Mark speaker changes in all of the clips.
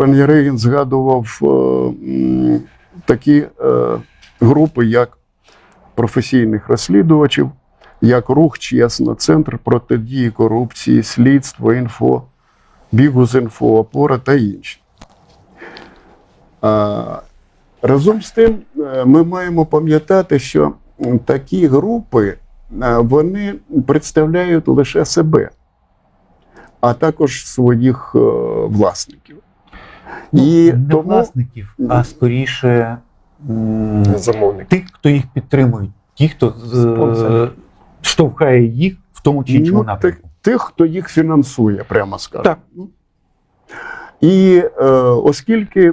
Speaker 1: пан Яригін згадував е, такі е, групи, як професійних розслідувачів, як рух чесно, Центр протидії корупції, слідство, інфо, Бігус.Інфо, опора та інші. А, разом з тим, е, ми маємо пам'ятати, що такі групи е, вони представляють лише себе, а також своїх е, власників. І
Speaker 2: Ну, не
Speaker 1: тому
Speaker 2: власників, а скоріше м,
Speaker 3: Замовник.
Speaker 2: тих, хто їх підтримують, ті, хто е, штовхає їх в тому чи іншому
Speaker 1: Ну,
Speaker 2: напрямку.
Speaker 1: тих, хто їх фінансує, прямо скажемо.
Speaker 2: Так.
Speaker 1: Ну. І е, оскільки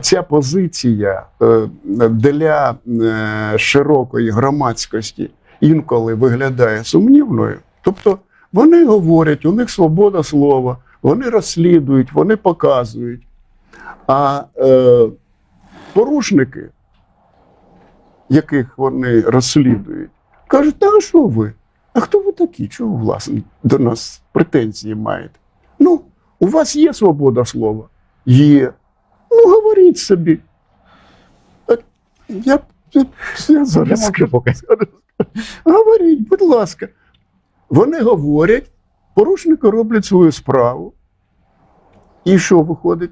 Speaker 1: ця позиція е, для е, широкої громадськості інколи виглядає сумнівною, тобто вони говорять, у них свобода слова, вони розслідують, вони показують. А е, порушники, яких вони розслідують, кажуть, та а що ви? А хто ви такі? Чого власне до нас претензії маєте? Ну, у вас є свобода слова? Є. Ну, говоріть собі. Я, я, я зараз скажу.
Speaker 2: поки.
Speaker 1: Говоріть, будь ласка. Вони говорять, порушники роблять свою справу. І що виходить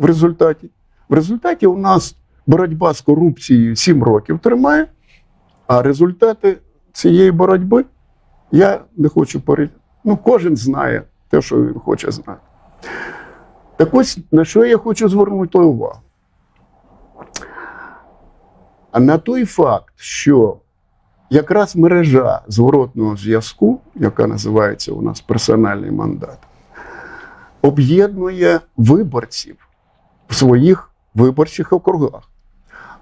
Speaker 1: в результаті? В результаті у нас боротьба з корупцією 7 років тримає, а результати цієї боротьби я не хочу порівняти. Ну, кожен знає те, що він хоче знати. Так ось на що я хочу звернути увагу? А на той факт, що якраз мережа зворотного зв'язку, яка називається у нас персональний мандат, об'єднує виборців в своїх виборчих округах.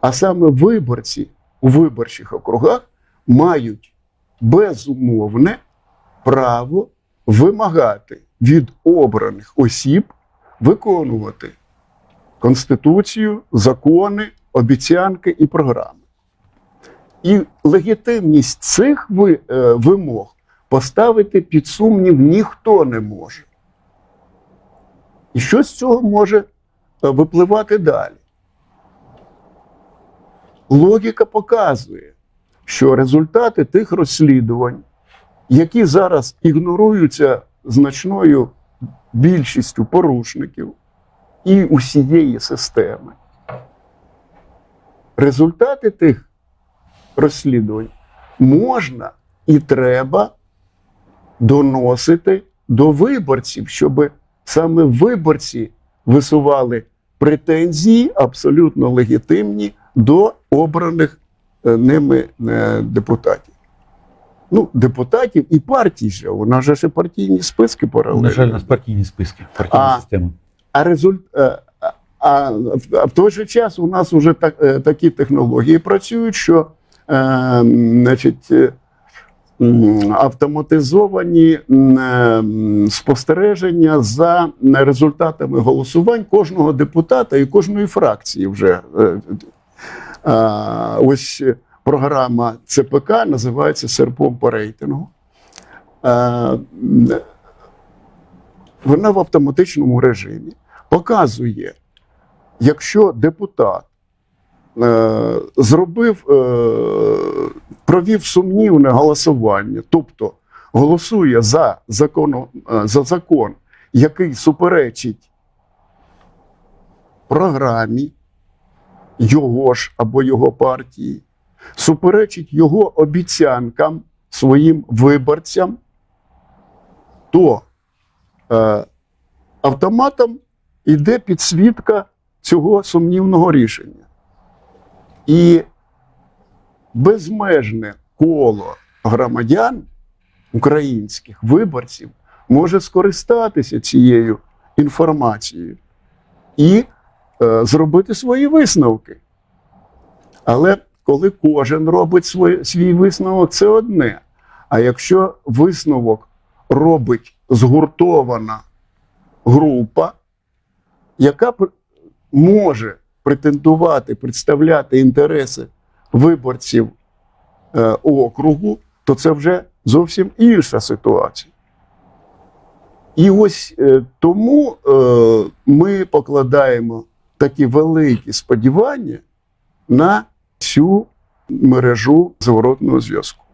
Speaker 1: А саме виборці у виборчих округах мають безумовне право вимагати від обраних осіб виконувати Конституцію, закони, обіцянки і програми. І легітимність цих е, вимог поставити під сумнів ніхто не може. І що з цього може випливати далі? Логіка показує, що результати тих розслідувань, які зараз ігноруються значною більшістю порушників і усієї системи, результати тих розслідувань можна і треба доносити до виборців, щоб саме виборці висували претензії абсолютно легітимні до обраних е, ними е, депутатів. Ну, депутатів і партій же. У нас же ще партійні списки паралельно.
Speaker 2: На жаль, у нас партійні списки, партійна
Speaker 1: А,
Speaker 2: система.
Speaker 1: А, результ... е, а, в той же час у нас вже так, такі технології працюють, що е, значить, автоматизовані е, спостереження за результатами голосувань кожного депутата і кожної фракції вже. Е, ось програма ЦПК називається Серпом по рейтингу. Е, Вона в автоматичному режимі показує, якщо депутат е, зробив, е, провів сумнівне голосування, тобто голосує за, закону, е, за закон, який суперечить програмі його ж або його партії, суперечить його обіцянкам своїм виборцям, то е, автоматом йде підсвітка цього сумнівного рішення. І безмежне коло громадян українських виборців може скористатися цією інформацією і е, зробити свої висновки. Але коли кожен робить свій, свій висновок, це одне. А якщо висновок робить згуртована група, яка може претендувати, представляти інтереси виборців е, округу, то це вже зовсім інша ситуація. І ось е, тому е, ми покладаємо такі великі сподівання на цю мережу зворотного зв'язку.